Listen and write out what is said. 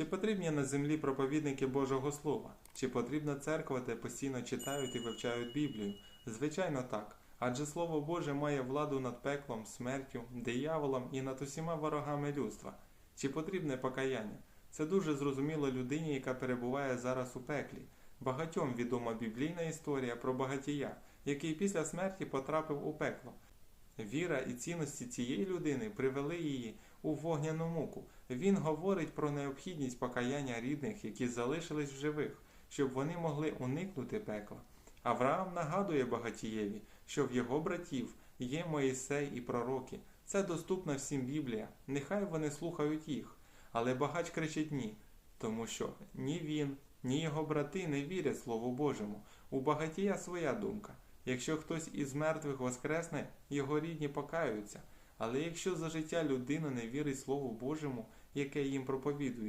Чи потрібні на землі проповідники Божого Слова? Чи потрібна церква, де постійно читають і вивчають Біблію? Звичайно, так. Адже Слово Боже має владу над пеклом, смертю, дияволом і над усіма ворогами людства. Чи потрібне покаяння? Це дуже зрозуміло людині, яка перебуває зараз у пеклі. Багатьом відома біблійна історія про багатія, який після смерті потрапив у пекло. Віра і цінності цієї людини привели її у вогняну муку. Він говорить про необхідність покаяння рідних, які залишились в живих, щоб вони могли уникнути пекла. Авраам нагадує багатієві, що в його братів є Моїсей і пророки. Це доступна всім Біблія. Нехай вони слухають їх. Але багач кричить ні, тому що ні він, ні його брати не вірять Слову Божому. У багатія своя думка. Якщо хтось із мертвих воскресне, його рідні покаються. Але якщо за життя людина не вірить Слову Божому, яке їм проповідує,